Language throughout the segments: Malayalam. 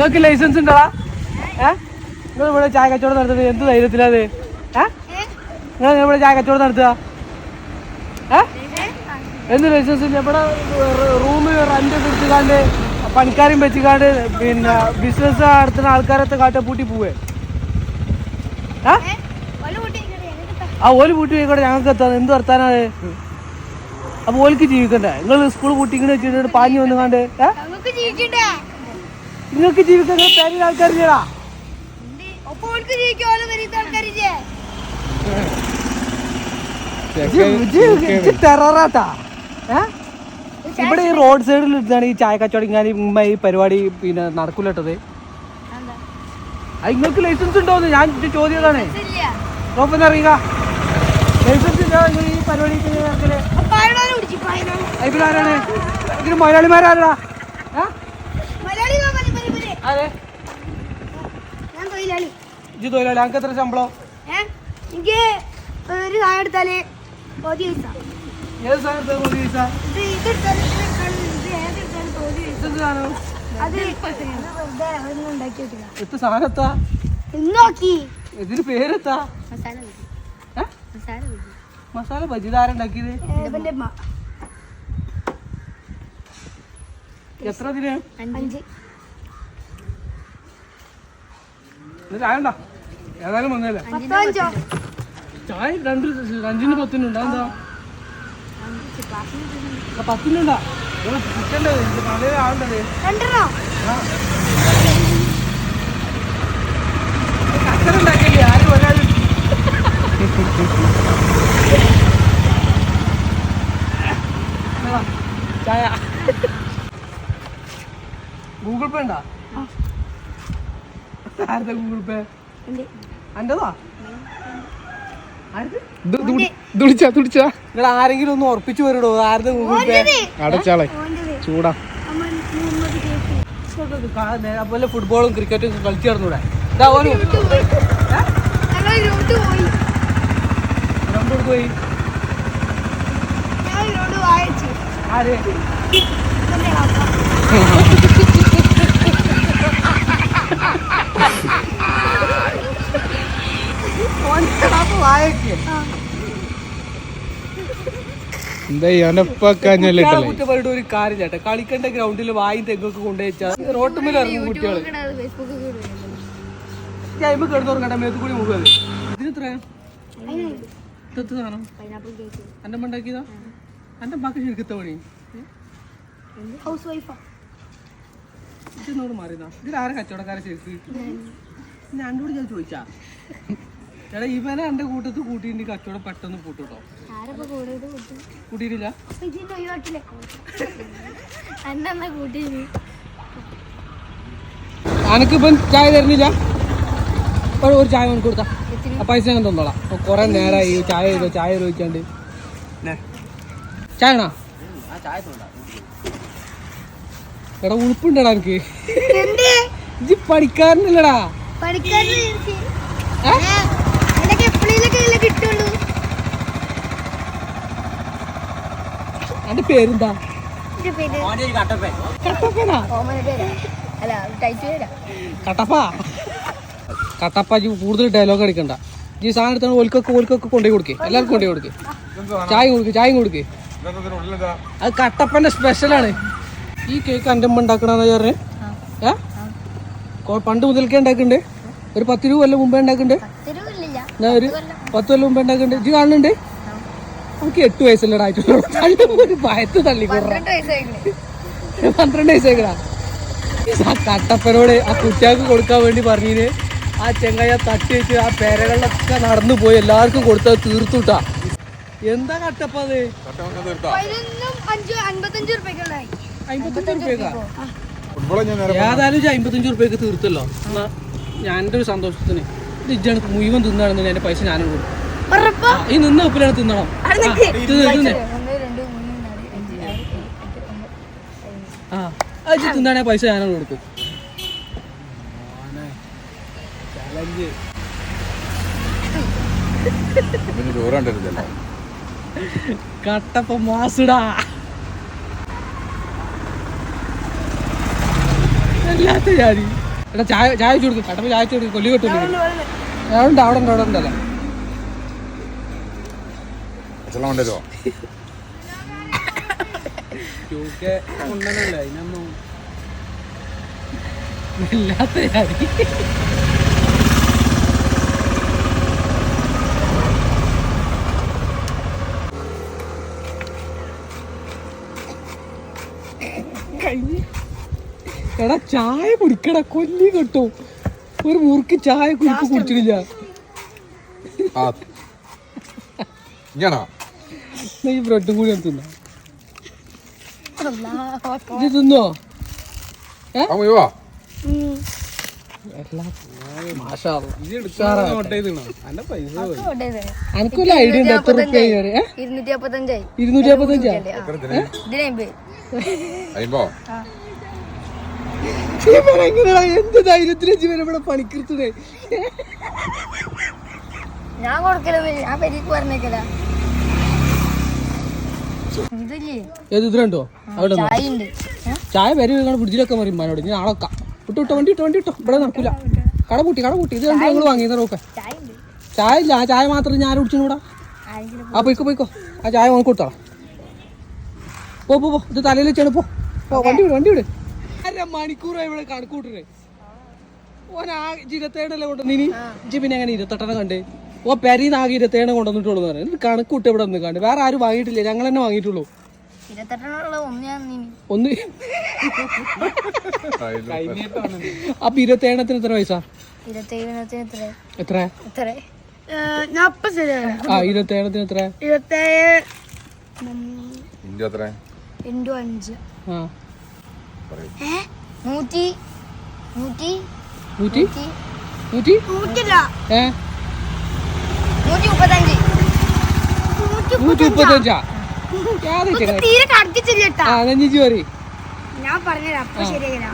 നിങ്ങൾക്ക് ലൈസൻസ് ഉണ്ടോടാ. ഏ? നിങ്ങൾ ഇവിടെ ചായ കച്ചവടം നടത്തുന്നത് എന്ത് ധൈര്യത്തിലത് ഏ? നിങ്ങൾ ഇവിടെ ചായ കച്ചവടം നടത്തുക. എന്ത് ലൈസൻസ് ഇല്ല. ഇവിടെ റൂം റെന്റ് കൊടുത്തുകാണ്ട് പണിക്കാരും വെച്ചുകാണ്ട് പിന്നെ ബിസിനസ് നടത്തുന്ന ആൾക്കാരത്തെ കാട്ട പൂട്ടി പോവേ. ആ ഓൽ പൂട്ടി പോയിക്കോട്ടെ. ഞങ്ങൾക്ക് എത്താൻ എന്ത് വർത്താനാണ് അപ്പൊ ഓൽക്ക് ജീവിക്കണ്ടേ? നിങ്ങൾ സ്കൂൾ പൂട്ടിങ്ങനെ വെച്ചിട്ട് പാഞ്ഞു വന്നു കാണ്ട് ഏ? നമുക്ക് ജീവിക്കണ്ടേ? നിങ്ങൾക്ക് ജീവിക്കാൻ പേരിൽ ആൾക്കാർ ചെയ്യടാ ഒപ്പം ഓൾക്ക് ജീവിക്കാതെ വരുന്ന ആൾക്കാരില്ലേ? ടെററാട്ടാ. ഏ? ഇവിടെ ഈ റോഡ് സൈഡിൽ ഇരുന്നാണ് ഈ ചായ കച്ചവടം ഇങ്ങനെ ഉമ്മ ഈ പരിപാടി പിന്നെ നടക്കൂലട്ടത് അത് നിങ്ങൾക്ക് ലൈസൻസ് ഉണ്ടോന്ന് ഞാൻ ചോദിച്ചതാണ് അറിയുക. ലൈസൻസ് ഇല്ല നിങ്ങൾ ഈ പരിപാടി അതിലാരാണ് ഇതിന് മലയാളിമാരാരാ ഏ മലയാളി വാ, മതി, മതി, മതി. ആരെ? ഞാൻ തൊഴിലാളി. ഞങ്ങൾക്ക് എത്ര ശമ്പളം? എനിക്ക് ഒരു സാധനം എടുത്താൽ പകുതി പൈസ. ഏത് പൈസ? ഇത് ഇത് ഏതെടുത്താലും പകുതി പൈസ. സാധനം? അത് ഇത് വെറുതെ ഒന്നും ഉണ്ടാക്കി വെച്ചില്ല എത്ര സാധനത്താ ഇന്ന് നോക്കി. ഇതിന് പേരെത്താ മസാല മസാല മസാല ബജി ഇതാരുണ്ടാക്കിയത് ഇവന്റെ അമ്മ എത്ര അതിന് അഞ്ച് ഇത് ചായ ഉണ്ടോ? ഏതായാലും വന്നല്ലേ ചായ രണ്ട് അഞ്ചിന് പത്തിനുണ്ടോ. എന്താ പത്തിനുണ്ടാ. ചിക്കന്റെ പല ആളുണ്ടത് രണ്ടെണ്ണോ? കച്ചറ ഉണ്ടാക്കിയില്ലേ ആരും ഒരാൾ ചായ. ഗൂഗിൾ പേ ഉണ്ടോ? ആരുടെ ഗൂഗിൾ പേ? അന്റെതാ? ആരുടെ? തുടിച്ചാ തുടിച്ചാ. നിങ്ങൾ ആരെങ്കിലും ഒന്ന് ഉറപ്പിച്ചു വരടോ? ആരുടെ ഗൂഗിൾ പേ? അടച്ചാളെ. ചൂടാ. അതുപോലെ ഫുട്ബോളും ക്രിക്കറ്റും കളിച്ചു നടന്നൂടെ? പോയി. ആര്? എന്താ അവനപ്പഞ്ഞല്ലേ കുട്ടികളെ കുറ്റം പറഞ്ഞിട്ട് ഒരു കാര്യം ചേട്ടാ കളിക്കണ്ട ഗ്രൗണ്ടിൽ വായി തെങ്ങൊക്കെ കൊണ്ടുവച്ചാൽ റോട്ടുമ്പിൽ ഇറങ്ങും കുട്ടികൾ. ഫേസ്ബുക്കിൽ ടൈം കിടന്നുറങ്ങട്ടെ മേത്ത് കൂടി മുഖം ഇതിന് എത്ര ഇതെത്ര സാധനം? എന്റെ അമ്മ ഉണ്ടാക്കിയതാ? എന്റെ അമ്മയ്ക്ക് ശരിക്കത്തെ പണി? ഹൗസ് വൈഫാ ഇതിനോട് മാറിയതാ. ഇതിൽ ആരെ കച്ചവടക്കാരെ ശരിക്കും ഞാൻ. കൂടി ഞാൻ ചോദിച്ചാ? എടാ ഇവനെ എന്റെ കൂട്ടത്ത് കൂട്ടിയിട്ട് കച്ചവടം പെട്ടെന്ന് കൂട്ടുട്ടോ കൂട്ടിയിട്ടില്ല? അനക്കിപ്പം ചായ തരുന്നില്ല? ഒരു ചായ കൊണ്ട് കൊടുത്താ. പൈസ ഞാൻ തന്നോളാം. കുറെ നേരമായി ചായ ചെയ്തോ ചായ ചോദിക്കാണ്ട് ചായ എടാ ഉളുപ്പുണ്ടടാ എനിക്ക് ഇജ്ജ് പഠിക്കാരനല്ലടാ. പഠിക്കാരന് എന്റെ പേരെന്താ? കട്ടപ്പനാ? ഓമന പേരാ അല്ല ടൈറ്റ് പേരാ കട്ടപ്പ കട്ടപ്പ കൂടുതൽ ഡയലോഗ് അടിക്കണ്ട ഈ സാധനം എടുത്താണ് ഓൽക്കൊക്കെ ഓൽക്കൊക്കെ കൊണ്ടുപോയി കൊടുക്കേ. എല്ലാവർക്കും കൊണ്ടുപോയി കൊടുക്കേ. ചായ കൊടുക്കേ ചായ കൊടുക്കേ. അത് കട്ടപ്പന്റെ സ്പെഷ്യലാണ് ഈ കേക്ക് എന്റെ അമ്മ ഉണ്ടാക്കണെന്ന് പറഞ്ഞേ. ഏ? പണ്ട് മുതൽക്കേ ഉണ്ടാക്കുന്നുണ്ട് ഒരു പത്ത് രൂപ കൊല്ലം മുമ്പേ ഉണ്ടാക്കുന്നുണ്ട് തെരുവില്ല ഞാൻ ഒരു പത്ത് കൊല്ലം. മുമ്പേ ഉണ്ടാക്കണ്ടേ. ഇത് കാണുന്നുണ്ട്? നമുക്ക് എട്ട് വയസ്സല്ലടാ ഒരു ഭയത്ത് തള്ളി പന്ത്രണ്ട് വയസ്സേക്കടാ ആ കട്ടപ്പനോട് ആ കുട്ടികൾക്ക് കൊടുക്കാൻ വേണ്ടി പറഞ്ഞിന്. ആ ചെങ്ങായ തട്ടി വെച്ച് ആ പേരകളിലൊക്കെ നടന്നു പോയി. എല്ലാവർക്കും കൊടുത്തത് തീർത്തുട്ടാ. എന്താ കട്ടപ്പ അത്? ഏതായാലും അമ്പത്തഞ്ച് റുപ്യക്ക് തീർത്തല്ലോ. എന്നാ ഞാൻ എന്റെ ഒരു സന്തോഷത്തിന്. ഇത് ഇജ്ജാണ് മുഴുവൻ തിന്നാണെന്ന് എന്റെ പൈസ ഞാനും കൊടുക്കും ഈ നിന്ന് ഉപ്പിലാണ് തിന്നണം. ആ, ഇജ്ജ് തിന്നാണെ പൈസ ഞാനാണ് കൊടുക്കും. കട്ടപ്പ മാസുടാ. എല്ലാത്ത ജാതി എടാ ചായ ചായ വെച്ച് കൊടുക്കും. കട്ടപ്പ ചായ വെച്ച് കൊടുക്കും. കൊല്ലി കെട്ടു. അവിടെ ഉണ്ട് അവിടെ ഉണ്ട് അവിടെ ഉണ്ടല്ലോ പച്ചവെള്ളം കൊണ്ടുവരുമോ. എടാ ചായ കുടിക്കടാ കൊല്ലി കേട്ടോ. ഒരു മുറുക്ക് ചായ കുടിപ്പ് കുടിച്ചിട്ടില്ല. എന്നാ ഈ ബ്രെഡും കൂടി ഞാൻ തിന്നാം. ഇത് തിന്നോ? എനിക്കൊരു ഐഡിയ ഉണ്ട്? എത്ര റുപ്യ ഇരുന്നൂറ്റി അപ്പത്തഞ്ചായി ഇരുന്നൂറ്റി എങ്ങനെയാ? എന്ത് ധൈര്യത്തിലെ ജീവൻ ഇവിടെ പണിക്കെടുത്തേ ഞാൻ കൊടുക്കലേ ഞാൻ പെരിക്ക് പറഞ്ഞേക്കല. ഏത് ഇതിലുണ്ടോ അവിടെ ചായ വരെ ഫ്രിഡ്ജിലൊക്കെ മറിയും മാനോട് ഞാൻ ആളെ വെക്കാം. വിട്ടു വിട്ടോ വണ്ടി ഇട്ടോ വണ്ടി ഇട്ടോ ഇവിടെ നടക്കൂല. കട കൂട്ടി കട കൂട്ടി ഇത് രണ്ടു ഞങ്ങൾ വാങ്ങിയത് നോക്കെ ചായ ഇല്ല. ആ ചായ മാത്രം ഞാൻ കുടിച്ചു കൂടാ ആ പോയിക്കോ പോയിക്കോ. ആ ചായ വാങ്ങി കൊടുത്തോ പോ പോ പോ. ഇത് തലയിൽ വെച്ചാണ് പോ. വണ്ടി വിട് വണ്ടി വിട്. അര മണിക്കൂറായി ഇവിടെ കണക്കൂട്ടേ ഓനാ ആ ഇരുപത്തേഴല്ലേ കൊണ്ടുവന്നിനി ഇജ്ജ് പിന്നെ അങ്ങനെ ഇരുപത്തെട്ടെണ്ണം കണ്ടേ? ഓ പെരീന്ന് ആകെ ഇരുപത്തേഴ് കൊണ്ടുവന്നിട്ടുള്ളൂ എന്ന് പറഞ്ഞു കണക്കൂട്ട് ഇവിടെ ഒന്ന് കണ്ട് വേറെ ആരും വാങ്ങിയിട്ടില്ല. ഞങ്ങൾ തന്നെ വാങ്ങിയിട്ടുള്ളൂ. ഒന്ന് ഞാൻ നീ ഒന്ന്. അപ്പൊ ഇരുപത്തേഴത്തിന് എത്ര പൈസ? എത്ര? ആ ഇരുപത്തേഴത്തിന് എത്ര? നൂറ്റി നൂറ്റി നൂറ്റി? ഏ? നൂറ്റി മുപ്പത്തഞ്ച്. തീരെ കടക്കിച്ചില്ല പറയും. ഞാൻ പറഞ്ഞുതരാം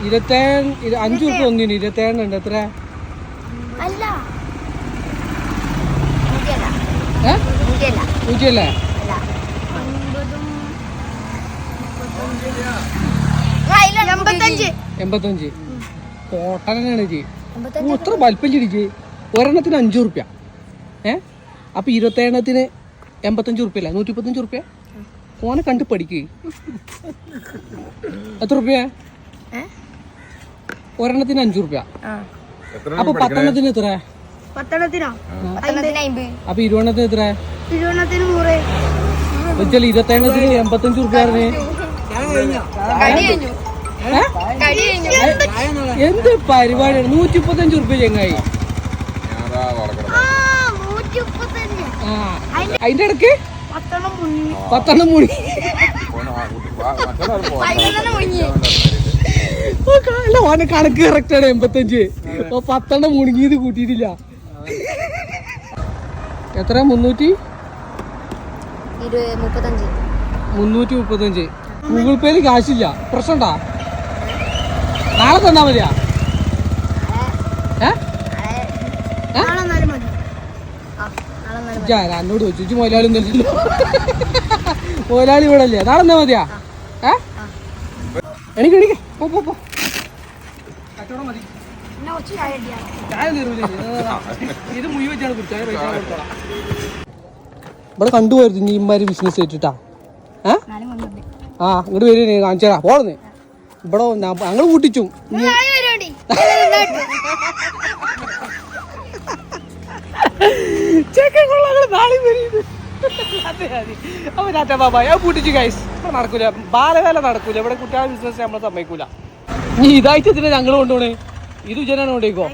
ഇരുപത്തേഴ് ഇരു- അഞ്ച് റുപ്യ ഒന്നിന് ഇരുപത്തേഴ് ഉണ്ട് എത്ര? എൺപത്തഞ്ച്. കോട്ടനാണ് വലിപ്പം ചിരിച്ച് ഒരെണ്ണത്തിന് അഞ്ചു റുപ്യ ഏ? അപ്പൊ ഇരുപത്തേഴത്തിന് എൺപത്തഞ്ച് റുപ്യ അല്ലേ നൂറ്റി മുപ്പത്തഞ്ച് റുപ്യ ഓനെ കണ്ട് പഠിക്കേ. എത്ര റുപ്യ? ഒരെണ്ണത്തിന് അഞ്ചു റുപ്യ അപ്പൊ പത്തെണ്ണത്തിന് എത്ര? അപ്പൊ ഇരുപണ്ണത്തിന് എത്ര? വെച്ചാൽ ഇരുപത്തേഴത്തിന് എൺപത്തഞ്ച് റുപ്യ എന്ത് പരിപാടിയാണ്? നൂറ്റി മുപ്പത്തഞ്ച് റുപ്യ ചെങ്ങായി ഞാനതാ വളക്കട ആ നൂറ്റി മുപ്പത്തഞ്ച് ആ അതിന്റെ ഇടയ്ക്ക് പത്തെണ്ണം ക- അല്ല ഓനെ കണക്ക് കറക്റ്റ് ആണ് എൺപത്തഞ്ച്. അപ്പൊ പത്തെണ്ണം മുണുങ്ങിയത് കൂട്ടിയിട്ടില്ല. എത്ര മുന്നൂറ്റി? മുന്നൂറ്റി മുപ്പത്തഞ്ച്. ഗൂഗിൾ പേയിൽ കാശില്ല. പ്രശ്നണ്ടാ നാളെ തന്നാ മതിയാ ഏ നാളെ എന്നാലും മതി ആ നാളെ എന്നാലും മതി ഞാൻ എന്നോട് ചോദിച്ചു ഇജ്ജ് മുതലാളി ഒന്നുമില്ലല്ലോ. മുതലാളി ഇവിടെ അല്ലേ നാളെ എന്നാ മതിയാ? ഏ? എനിക്ക് എനിക്ക് പോ പോ പോ. കച്ചവടം മതി. എന്നാ കുറച്ച് ചായ അടിയാ ചായ തീർന്നില്ല? ഇത് മുഴുവൻ വെച്ചാണ് കുടിച്ചത് പൈസ കൊടുത്തോളാം. ഇവിടെ കണ്ടുപോയിരുന്നു നീ ഇമ്മാര് ബിസിനസ് ചെയ്തിട്ടാ ഏ? ആ ഇങ്ങോട്ട് വരും നീ. കാണിച്ചതാ പോളന്ന് ഇവിടെ ഞങ്ങൾ കൂട്ടിച്ചു. കൂട്ടിച്ചു ഗൈസ് ഇവിടെ ബിസിനസ് ഇതായിട്ട് ഇതിനെ ഞങ്ങൾ കൊണ്ടുപോണേ? ഇത് ജനാണ് കൊണ്ടേക്കോ